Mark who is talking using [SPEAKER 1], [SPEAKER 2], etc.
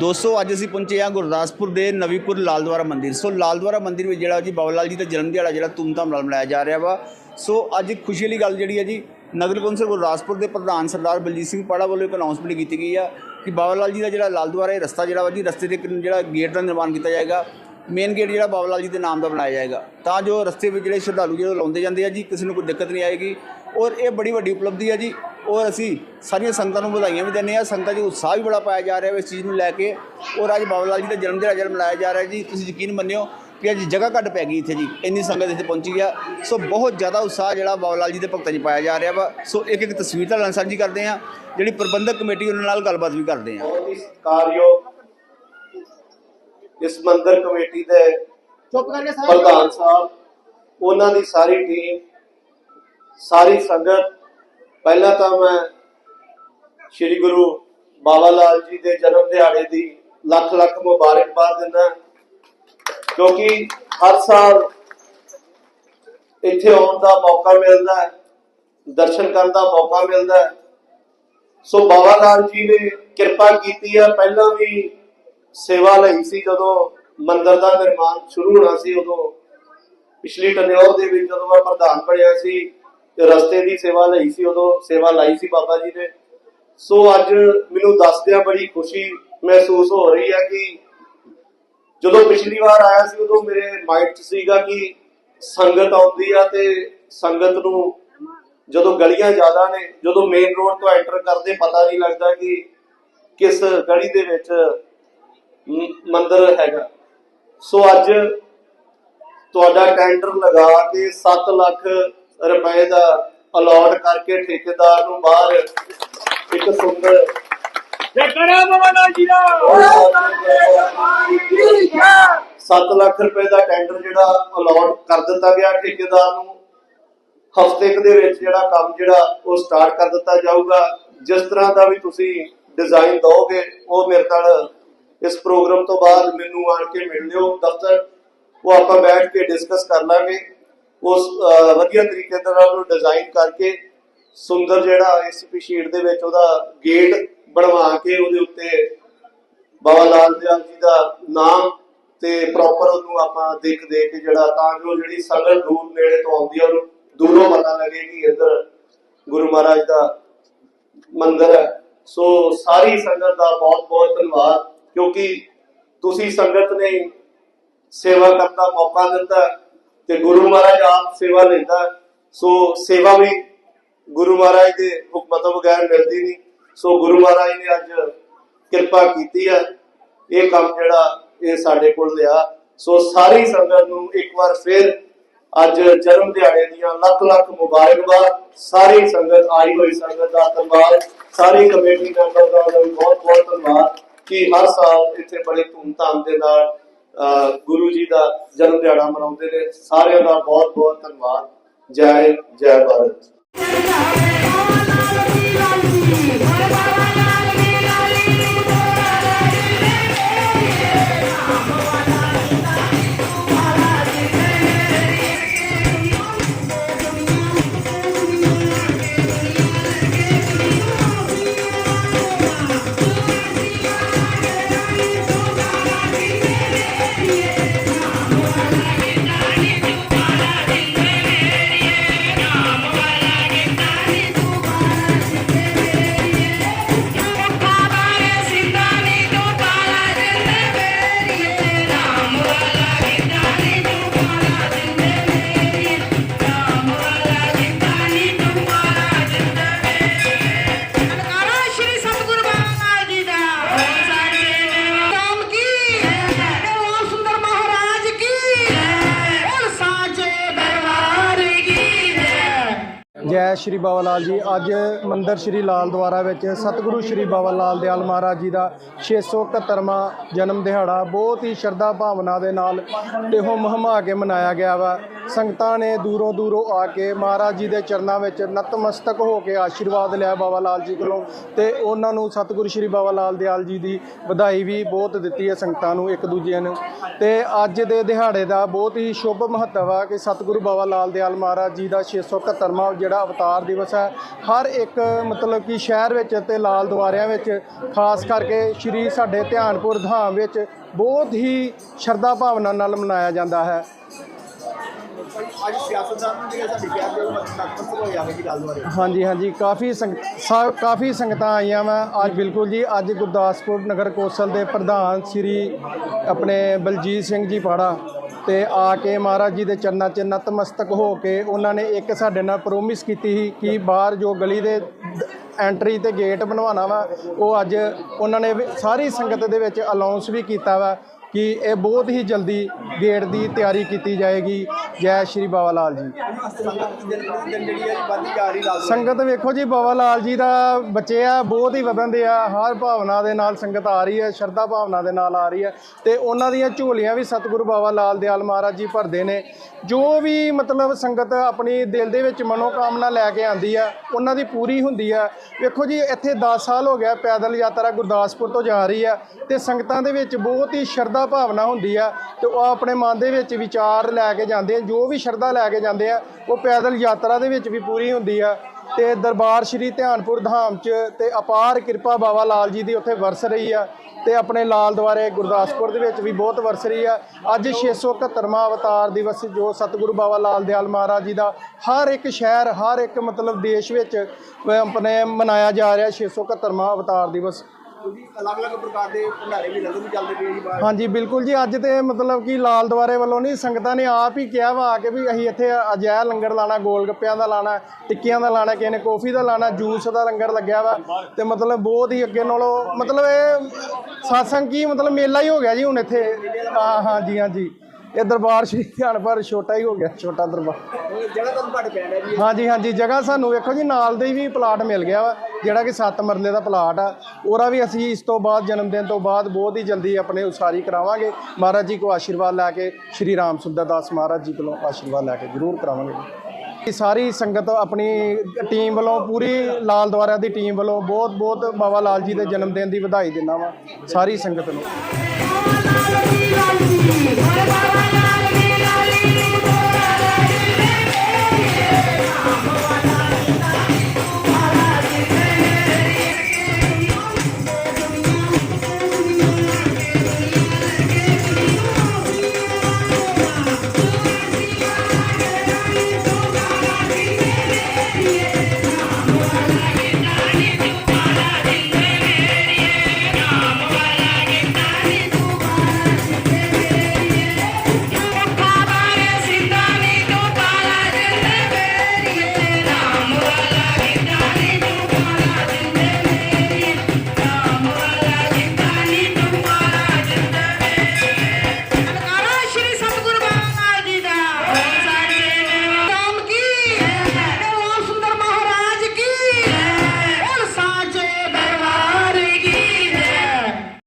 [SPEAKER 1] ਦੋਸਤੋ, ਅੱਜ ਅਸੀਂ ਪਹੁੰਚੇ ਹਾਂ ਗੁਰਦਾਸਪੁਰ ਦੇ ਨਵੀਪੁਰ ਲਾਲਦੁਆਰਾ ਮੰਦਿਰ। ਸੋ, ਲਾਲਦੁਆਰਾ ਮੰਦਿਰ ਵਿੱਚ ਜਿਹੜਾ ਜੀ ਬਾਬਾ ਲਾਲ ਜੀ ਦਾ ਜਨਮ ਦਿਹਾੜਾ ਜਿਹੜਾ ਧੂਮਧਾਮ ਨਾਲ ਮਨਾਇਆ ਜਾ ਰਿਹਾ ਵਾ। ਸੋ, ਅੱਜ ਖੁਸ਼ੀ ਵਾਲੀ ਗੱਲ ਜਿਹੜੀ ਹੈ ਜੀ, ਨਗਰ ਕੌਂਸਲ ਗੁਰਦਾਸਪੁਰ ਦੇ ਪ੍ਰਧਾਨ ਸਰਦਾਰ ਬਲਜੀਤ ਸਿੰਘ ਪਾੜਾ ਵੱਲੋਂ ਇੱਕ ਅਨਾਉਂਸਮੈਂਟ ਕੀਤੀ ਗਈ ਆ ਕਿ ਬਾਬਾ ਲਾਲ ਜੀ ਦਾ ਜਿਹੜਾ ਲਾਲਦੁਆਰਾ ਇਹ ਰਸਤਾ ਜਿਹੜਾ ਵਾ ਜੀ, ਰਸਤੇ ਦੇ ਜਿਹੜਾ ਗੇਟ ਦਾ ਨਿਰਮਾਣ ਕੀਤਾ ਜਾਏਗਾ। ਮੇਨ ਗੇਟ ਜਿਹੜਾ ਬਾਬਾ ਲਾਲ ਜੀ ਦੇ ਨਾਮ ਦਾ ਬਣਾਇਆ ਜਾਏਗਾ। ਤਾਂ ਜੋ ਰਸਤੇ ਵਿੱਚ ਜਿਹੜੇ ਸ਼ਰਧਾਲੂ ਜਿਹੜੇ ਲਾਉਂਦੇ ਜਾਂਦੇ ਆ ਜੀ, ਕਿਸੇ ਨੂੰ ਕੋਈ ਦਿੱਕਤ ਨਹੀਂ ਆਏਗੀ। ਔਰ ਇਹ ਬੜੀ ਵੱਡੀ ਉਪਲਬਧੀ ਹੈ ਜੀ। ਔਰ ਅਸੀਂ ਸਾਰੀਆਂ ਸੰਗਤਾਂ ਨੂੰ ਵਧਾਈਆਂ ਵੀ ਦਿੰਦੇ ਆ ਸੰਗਤਾਂ 'ਚ ਉਤਸ਼ਾਹ ਵੀ ਬੜਾ ਪਾਇਆ ਜਾ ਰਿਹਾ ਹੈ ਇਸ ਚੀਜ਼ ਨੂੰ ਲੈ ਕੇ। ਔਰ ਅੱਜ ਬਾਬਾ ਲਾਲ ਜੀ ਦਾ ਜਨਮ ਦਿਹਾੜਾ ਜਿਹੜਾ ਮਨਾਇਆ ਜਾ ਰਿਹਾ ਜੀ। ਤੁਸੀਂ ਯਕੀਨ ਮੰਨਿਓ ਕਿ ਅੱਜ ਜਗ੍ਹਾ ਘੱਟ ਪੈ ਗਈ ਇੱਥੇ ਜੀ। ਇੰਨੀ ਸੰਗਤ ਇੱਥੇ ਪਹੁੰਚੀ ਆ। ਸੋ ਬਹੁਤ ਜ਼ਿਆਦਾ ਉਤਸ਼ਾਹ ਜਿਹੜਾ ਬਾਬਾ ਲਾਲ ਜੀ ਦੇ ਭਗਤਾਂ 'ਚ ਪਾਇਆ ਜਾ ਰਿਹਾ ਵਾ। ਸੋ ਇੱਕ ਇੱਕ ਤਸਵੀਰ ਤਾਂ ਨਾਲ ਸਾਂਝੀ ਕਰਦੇ ਆ ਜਿਹੜੀ ਪ੍ਰਬੰਧਕ ਕਮੇਟੀ ਉਹਨਾਂ ਨਾਲ ਗੱਲਬਾਤ ਵੀ ਕਰਦੇ ਆ
[SPEAKER 2] ਬਹੁਤ ਹੀ ਸਤਿਕਾਰਯੋਗ ਇਸ ਮੰਦਰ ਕਮੇਟੀ ਦੇ
[SPEAKER 3] ਚੁੱਪ ਕਰਕੇ ਸਾਰੇ
[SPEAKER 2] ਪ੍ਰਧਾਨ ਸਾਹਿਬ ਉਹਨਾਂ ਦੀ ਸਾਰੀ ਟੀਮ ਸਾਰੀ ਸੰਗਤ ਪਹਿਲਾਂ ਤਾਂ ਮੈਂ ਸ੍ਰੀ ਗੁਰੂ ਬਾਬਾ ਲਾਲ ਜੀ ਦੇ ਜਨਮ ਦਿਹਾੜੇ ਦੀ ਲੱਖ ਲੱਖ ਮੁਬਾਰਕਬਾਦ ਦਿੰਦਾ ਕਿਉਂਕਿ ਹਰ ਸਾਲ ਇੱਥੇ ਆਉਣ ਦਾ ਮੌਕਾ ਮਿਲਦਾ ਹੈ, ਦਰਸ਼ਨ ਕਰਨ ਦਾ ਮੌਕਾ ਮਿਲਦਾ ਹੈ। ਸੋ ਬਾਬਾ ਲਾਲ ਜੀ ਨੇ ਕਿਰਪਾ ਕੀਤੀ ਆ, ਪਹਿਲਾਂ ਵੀ ਸੇਵਾ ਲਈ ਸੀ, ਜਦੋਂ ਮੰਦਿਰ ਦਾ ਨਿਰਮਾਣ ਸ਼ੁਰੂ ਹੋਣਾ ਸੀ, ਉਦੋਂ ਪਿਛਲੀ ਟਨਿਓਰ ਦੇ ਵਿੱਚ ਜਦੋਂ ਮੈਂ ਪ੍ਰਧਾਨ ਬਣਿਆ ਸੀ ਰਸਤੇ ਦੀ ਸੇਵਾ ਲਈ ਸੀ, ਉਦੋਂ ਸੇਵਾ ਲਾਈ ਸੀ ਬਾਬਾ ਜੀ ਨੇ। ਸੋ ਅੱਜ ਮੈਨੂੰ ਦੱਸਦਿਆਂ ਬੜੀ ਖੁਸ਼ੀ ਮਹਿਸੂਸ ਹੋ ਰਹੀ ਹੈ ਕਿ ਜਦੋਂ ਪਿਛਲੀ ਵਾਰ ਆਇਆ ਸੀ, ਉਦੋਂ ਮੇਰੇ ਮਾਈਂਡ 'ਚ ਸੀਗਾ ਕਿ ਸੰਗਤ ਆਉਂਦੀ ਆ ਤੇ ਸੰਗਤ ਨੂੰ ਜਦੋਂ ਗਲੀਆਂ ਜ਼ਿਆਦਾ ਨੇ, ਜਦੋਂ ਮੇਨ ਰੋਡ ਤੋਂ ਐਂਟਰ ਕਰਦੇ ਪਤਾ ਨਹੀਂ ਲੱਗਦਾ ਕਿ ਕਿਸ ਗਲੀ ਦੇ ਵਿੱਚ ਮ- ਮੰਦਿਰ ਹੈਗਾ। ਸੋ ਅੱਜ ਤੁਹਾਡਾ ਟੈਂਡਰ ਲਗਾ ਕੇ 7 ਲੱਖ ਰੁਪਏ ਦਾ ਅਲਾਟ ਕਰਕੇ ਠੇਕੇਦਾਰ ਨੂੰ ਬਾਹਰ ਇੱਕ ਸੁੰਦਰ
[SPEAKER 3] ਜੇ ਕਰਾ ਮਮਨਾ ਜੀ ਦਾ।
[SPEAKER 2] 7 ਲੱਖ ਰੁਪਏ ਦਾ ਟੈਂਡਰ ਜਿਹੜਾ ਅਲਾਟ ਕਰ ਦਿੱਤਾ ਗਿਆ ਠੇਕੇਦਾਰ ਨੂੰ। ਹਫ਼ਤੇ ਦੇ ਵਿੱਚ ਜਿਹੜਾ ਕੰਮ ਜਿਹੜਾ ਉਹ ਸਟਾਰਟ ਕਰ ਦਿੱਤਾ ਜਾਊਗਾ। ਜਿਸ ਤਰ੍ਹਾਂ ਦਾ ਵੀ ਤੁਸੀਂ ਡਿਜ਼ਾਈਨ ਦਿਓਗੇ ਉਹ ਮੇਰੇ ਨਾਲ ਇਸ ਪ੍ਰੋਗਰਾਮ ਤੋਂ ਬਾਅਦ ਮੈਨੂੰ ਆਣ ਕੇ ਮਿਲ ਲਿਓ। ਦਫ਼ਤਰ ਉਹ ਆਪਾਂ ਬੈਠ ਕੇ ਡਿਸਕਸ ਕਰ ਲਾਂਗੇ। ਉਸ ਅਹ, ਵਧੀਆ ਤਰੀਕੇ ਨਾਲ ਉਹਨੂੰ ਡਿਜ਼ਾਈਨ ਕਰਕੇ ਸੁੰਦਰ ਜਿਹੜਾ ਐਸਪੀ ਸ਼ੀਟ ਦੇ ਵਿੱਚ ਉਹਦਾ ਗੇਟ ਬਣਵਾ ਕੇ ਉਹਦੇ ਉੱਤੇ ਬਾਬਾ ਲਾਲ ਦਿਆਲ ਜੀ ਦਾ ਨਾਮ ਤੇ ਪ੍ਰੋਪਰ ਉਹਨੂੰ ਆਪਾਂ ਦੇਖ ਦੇਖ ਕੇ ਜਿਹੜਾ ਤਾਂ ਜੋ ਜਿਹੜੀ ਸੰਗਤ ਦੂਰ ਨੇੜੇ ਤੋਂ ਆਉਂਦੀ ਆ ਉਹਨੂੰ ਦੂਰੋਂ ਪਤਾ ਲੱਗੇ ਕਿ ਇੱਧਰ ਗੁਰੂ ਮਹਾਰਾਜ ਦਾ ਮੰਦਿਰ ਹੈ। ਸੋ ਸਾਰੀ ਸੰਗਤ ਦਾ ਬਹੁਤ ਬਹੁਤ ਧੰਨਵਾਦ ਕਿਉਂਕਿ ਤੁਸੀਂ ਸੰਗਤ ਨੇ ਸੇਵਾ ਕਰਨ ਦਾ ਮੌਕਾ ਦਿੱਤਾ। ਤੇ ਗੁਰੂ ਮਹਾਰਾਜ ਆਪ ਸੇਵਾ ਲੈਂਦਾ ਸੋ ਸੇਵਾ ਵੀ ਗੁਰੂ ਮਹਾਰਾਜ ਦੇ ਹੁਕਮ ਤੋਂ ਬਗੈਰ ਮਿਲਦੀ ਨਹੀਂ। ਸੋ ਗੁਰੂ ਮਹਾਰਾਜ ਨੇ ਅੱਜ ਕਿਰਪਾ ਕੀਤੀ ਹੈ। ਇਹ ਕੰਮ ਜਿਹੜਾ ਇਹ ਸਾਡੇ ਕੋਲ ਲਿਆ। ਸੋ ਸਾਰੀ ਸੰਗਤ ਨੂੰ ਇੱਕ ਵਾਰ ਫਿਰ ਅੱਜ ਜਨਮ ਦਿਹਾੜੇ ਦੀਆਂ ਲੱਖ ਲੱਖ ਮੁਬਾਰਕਬਾਦ। ਸਾਰੀ ਸੰਗਤ ਆਈ ਹੋਈ ਸੰਗਤ ਦਾ ਧੰਨਵਾਦ। ਸਾਰੀ ਕਮੇਟੀ ਮੈਂਬਰ ਦਾ ਬਹੁਤ ਬਹੁਤ ਧੰਨਵਾਦ ਕਿ ਹਰ ਸਾਲ ਇੱਥੇ ਬੜੇ ਧੂਮਧਾਮ ਦੇ ਨਾਲ ਗੁਰੂ ਜੀ ਦਾ ਜਨਮ ਦਿਹਾੜਾ ਮਨਾਉਂਦੇ ਨੇ। ਸਾਰਿਆਂ ਦਾ ਬਹੁਤ ਬਹੁਤ ਧੰਨਵਾਦ। ਜੈ ਜੈ ਭਾਰਤ।
[SPEAKER 4] ਜੈ
[SPEAKER 3] ਸ਼੍ਰੀ ਬਾਬਾ ਲਾਲ ਜੀ। ਅੱਜ ਮੰਦਰ ਸ਼੍ਰੀ ਲਾਲ ਦੁਆਰਾ ਵਿੱਚ ਸਤਿਗੁਰੂ ਸ਼੍ਰੀ ਬਾਬਾ ਲਾਲ ਦਿਆਲ ਮਹਾਰਾਜ ਜੀ ਦਾ 671ਵਾਂ ਜਨਮ ਦਿਹਾੜਾ ਬਹੁਤ ਹੀ ਸ਼ਰਧਾ ਭਾਵਨਾ ਦੇ ਨਾਲ ਤੇ ਹੁਮ ਹਮਾ ਕੇ ਮਨਾਇਆ ਗਿਆ ਵਾ। ਸੰਗਤਾਂ ਨੇ ਦੂਰੋਂ ਦੂਰੋਂ ਆ ਕੇ ਮਹਾਰਾਜ ਜੀ ਦੇ ਚਰਨਾਂ ਵਿੱਚ ਨਤਮਸਤਕ ਹੋ ਕੇ ਆਸ਼ੀਰਵਾਦ ਲਿਆ ਬਾਬਾ ਲਾਲ ਜੀ ਕੋਲੋਂ ਤੇ ਉਹਨਾਂ ਨੂੰ ਸਤਿਗੁਰੂ ਸ਼੍ਰੀ ਬਾਬਾ ਲਾਲ ਦਿਆਲ ਜੀ ਦੀ ਵਧਾਈ ਵੀ ਬਹੁਤ ਦਿੱਤੀ ਹੈ ਸੰਗਤਾਂ ਨੂੰ ਇੱਕ ਦੂਜੇ ਨੂੰ। ਤੇ ਅੱਜ ਦੇ ਦਿਹਾੜੇ ਦਾ ਬਹੁਤ ਹੀ ਸ਼ੁਭ ਮਹੱਤਵ ਆ ਕਿ ਸਤਿਗੁਰੂ ਬਾਬਾ ਲਾਲ ਦਿਆਲ ਮਹਾਰਾਜ ਜੀ ਦਾ 671ਵਾਂ ਜਿਹੜਾ ਅਵਤਾਰ ਦਿਵਸ ਹੈ, ਹਰ ਇੱਕ ਮਤਲਬ ਕਿ ਸ਼ਹਿਰ ਵਿੱਚ ਤੇ ਲਾਲ ਦੁਆਰਿਆਂ ਵਿੱਚ, ਖਾਸ ਕਰਕੇ ਸ਼੍ਰੀ ਸਾਡੇ ਧਿਆਨਪੁਰ ਧਾਮ ਵਿੱਚ ਬਹੁਤ ਹੀ ਸ਼ਰਧਾ ਭਾਵਨਾ ਨਾਲ ਮਨਾਇਆ ਜਾਂਦਾ ਹੈ।
[SPEAKER 1] ਅੱਜ ਸਿਆਸਤਦਾਨ ਨੂੰ ਜਿਹੜਾ ਸਾਡੀ ਪਿਆਰ ਦੇ ਮਤਲਬ ਹੋ ਜਾਵੇ ਜੀ ਗੱਲ ਬਾਰੇ।
[SPEAKER 3] ਹਾਂਜੀ ਹਾਂਜੀ। ਕਾਫੀ ਸੰਗ, ਸਾ- ਕਾਫੀ ਸੰਗਤਾਂ ਆਈਆਂ ਵਾ। ਅੱਜ ਬਿਲਕੁਲ ਜੀ, ਅੱਜ ਗੁਰਦਾਸਪੁਰ ਨਗਰ ਕੌਂਸਲ ਦੇ ਪ੍ਰਧਾਨ ਸ੍ਰੀ ਆਪਣੇ ਬਲਜੀਤ ਸਿੰਘ ਜੀ ਪਾੜਾ ਤੇ ਆ ਕੇ ਮਹਾਰਾਜ ਜੀ ਦੇ ਚਰਨਾਂ 'ਚ ਨਤਮਸਤਕ ਹੋ ਕੇ ਉਹਨਾਂ ਨੇ ਇੱਕ ਸਾਡੇ ਨਾਲ ਪ੍ਰੋਮਿਸ ਕੀਤੀ ਸੀ ਕਿ ਬਾਹਰ ਜੋ ਗਲੀ ਦੇ ਐਂਟਰੀ ਤੇ ਗੇਟ ਬਣਵਾਉਣਾ ਵਾ, ਉਹ ਅੱਜ ਉਹਨਾਂ ਨੇ ਵੀ- ਸਾਰੀ ਸੰਗਤ ਦੇ ਵਿੱਚ ਅਨਾਉਂਸ ਵੀ ਕੀਤਾ ਵਾ। ਕਿ ਇਹ ਬਹੁਤ ਹੀ ਜਲਦੀ ਗੇਟ ਦੀ ਤਿਆਰੀ ਕੀਤੀ ਜਾਏਗੀ। ਜੈ ਸ਼੍ਰੀ ਬਾਬਾ ਲਾਲ ਜੀ।
[SPEAKER 1] ਸੰਗਤ
[SPEAKER 3] ਵੇਖੋ ਜੀ, ਬਾਬਾ ਲਾਲ ਜੀ ਦਾ ਬੱਚੇ ਆ, ਬਹੁਤ ਹੀ ਵਧਣਦੇ ਆ। ਹਰ ਭਾਵਨਾ ਦੇ ਨਾਲ ਸੰਗਤ ਆ ਰਹੀ ਹੈ, ਸ਼ਰਧਾ ਭਾਵਨਾ ਦੇ ਨਾਲ ਆ ਰਹੀ ਹੈ। ਤੇ ਉਹਨਾਂ ਦੀਆਂ ਝੋਲੀਆਂ ਵੀ ਸਤਿਗੁਰੂ ਬਾਬਾ ਲਾਲ ਦਿਆਲ ਮਹਾਰਾਜ ਜੀ ਭਰਦੇ ਨੇ। ਜੋ ਵੀ ਮਤਲਬ ਸੰਗਤ ਆਪਣੀ ਦਿਲ ਦੇ ਵਿੱਚ ਮਨੋਕਾਮਨਾ ਲੈ ਕੇ ਆਂਦੀ ਆ, ਉਹਨਾਂ ਦੀ ਪੂਰੀ ਹੁੰਦੀ ਆ। ਵੇਖੋ ਜੀ, ਇੱਥੇ 10 ਸਾਲ ਹੋ ਗਿਆ ਪੈਦਲ ਯਾਤਰਾ ਗੁਰਦਾਸਪੁਰ ਤੋਂ ਜਾ ਰਹੀ ਆ। ਤੇ ਸੰਗਤਾਂ ਦੇ ਵਿੱਚ ਬਹੁਤ ਹੀ ਸ਼ਰਧਾ ਭਾਵਨਾ ਹੁੰਦੀ ਆ ਤੇ ਉਹ ਆਪਣੇ ਮਨ ਦੇ ਵਿੱਚ ਵਿਚਾਰ ਲੈ ਕੇ ਜਾਂਦੇ ਆ, ਜੋ ਵੀ ਸ਼ਰਧਾ ਲੈ ਕੇ ਜਾਂਦੇ ਆ, ਉਹ ਪੈਦਲ ਯਾਤਰਾ ਦੇ ਵਿੱਚ ਵੀ ਪੂਰੀ ਹੁੰਦੀ ਆ। ਤੇ ਦਰਬਾਰ ਸ਼੍ਰੀ ਧਿਆਨਪੁਰ ਧਾਮ 'ਚ ਤੇ ਅਪਾਰ ਕਿਰਪਾ ਬਾਬਾ ਲਾਲ ਜੀ ਦੀ ਉੱਥੇ ਵਰਸ ਰਹੀ ਆ ਤੇ ਆਪਣੇ ਲਾਲ ਦੁਆਰੇ ਗੁਰਦਾਸਪੁਰ ਦੇ ਵਿੱਚ ਵੀ ਬਹੁਤ ਵਰਸ ਰਹੀ ਆ। ਅੱਜ 671ਵਾਂ ਅਵਤਾਰ ਦਿਵਸ ਜੋ ਸਤਿਗੁਰੂ ਬਾਬਾ ਲਾਲ ਦਿਆਲ ਮਹਾਰਾਜ ਜੀ ਦਾ ਹਰ ਇੱਕ ਸ਼ਹਿਰ, ਹਰ ਇੱਕ ਮਤਲਬ ਦੇਸ਼ ਵਿੱਚ ਆਪਣੇ ਮਨਾਇਆ ਜਾ ਰਿਹਾ 671ਵਾਂ ਅਵਤਾਰ ਦਿਵਸ।
[SPEAKER 1] ਅਲੱਗ-ਅਲੱਗ ਪ੍ਰਕਾਰ ਦੇ ਭੰਡਾਰੇ ਵੀ ਲੰਗਰ ਚੱਲਦੇ ਪਏ ਜੀ ਬਾਹਰ।
[SPEAKER 3] ਹਾਂਜੀ, ਬਿਲਕੁਲ ਜੀ, ਅੱਜ ਤੇ ਮਤਲਬ ਕਿ ਲਾਲ ਦੁਆਰੇ ਵੱਲੋਂ ਨਹੀਂ, ਸੰਗਤਾਂ ਨੇ ਆਪ ਹੀ ਕਿਹਾ ਵਾ ਆ ਕੇ ਵੀ ਅਸੀਂ ਇੱਥੇ ਅਜਿਹਾ ਲੰਗਰ ਲਾਣਾ ਗੋਲ ਗੱਪਿਆਂ ਦਾ ਲਾਣਾ ਟਿੱਕੀਆਂ ਦਾ ਲਾਣਾ ਕਿਸੇ ਨੇ ਕੌਫੀ ਦਾ ਲਾਣਾ ਜੂਸ ਦਾ ਲੰਗਰ ਲੱਗਿਆ ਵਾ ਤੇ ਮਤਲਬ ਬਹੁਤ ਹੀ ਅੱਗੇ ਨਾਲੋਂ ਮਤਲਬ ਇਹ ਸਾਸੰਗ ਕੀ ਮਤਲਬ ਮੇਲਾ ਹੀ ਹੋ ਗਿਆ ਜੀ ਹੁਣ ਇੱਥੇ। ਹਾਂ ਹਾਂਜੀ ਹਾਂਜੀ ਇਹ ਦਰਬਾਰ ਸ਼੍ਰੀ ਧਿਆਨਪੁਰ ਛੋਟਾ ਹੀ ਹੋ ਗਿਆ ਛੋਟਾ ਦਰਬਾਰ।
[SPEAKER 1] ਜਗ੍ਹਾ ਤੁਹਾਨੂੰ ਪੈਣ ਹੈ। ਜੀ
[SPEAKER 3] ਹਾਂਜੀ ਹਾਂਜੀ ਜਗ੍ਹਾ ਸਾਨੂੰ ਵੇਖੋ ਜੀ ਨਾਲ ਦੇ ਵੀ ਪਲਾਟ ਮਿਲ ਗਿਆ ਵਾ ਜਿਹੜਾ ਕਿ 7 ਮਰਲੇ ਦਾ ਪਲਾਟ ਆ। ਉਹਦਾ ਵੀ ਅਸੀਂ ਇਸ ਤੋਂ ਬਾਅਦ ਜਨਮ ਦਿਨ ਤੋਂ ਬਾਅਦ ਬਹੁਤ ਹੀ ਜਲਦੀ ਆਪਣੇ ਉਸਾਰੀ ਕਰਾਵਾਂਗੇ। ਮਹਾਰਾਜ ਜੀ ਕੋ ਆਸ਼ੀਰਵਾਦ ਲੈ ਕੇ ਸ਼੍ਰੀ ਰਾਮ ਸੁੰਦਰ ਦਾਸ ਮਹਾਰਾਜ ਜੀ ਕੋਲੋਂ ਆਸ਼ੀਰਵਾਦ ਲੈ ਕੇ ਜ਼ਰੂਰ ਕਰਾਵਾਂਗੇ। ਇਹ ਸਾਰੀ ਸੰਗਤ ਆਪਣੀ ਟੀਮ ਵੱਲੋਂ ਪੂਰੀ ਲਾਲ ਦੁਆਰਿਆਂ ਦੀ ਟੀਮ ਵੱਲੋਂ ਬਹੁਤ ਬਹੁਤ ਬਾਬਾ ਲਾਲ ਜੀ ਦੇ ਜਨਮ ਦਿਨ ਦੀ ਵਧਾਈ ਦਿੰਦਾ ਵਾਂ ਸਾਰੀ ਸੰਗਤ ਨੂੰ।
[SPEAKER 4] ਬਾਬਾ ਲਾਲ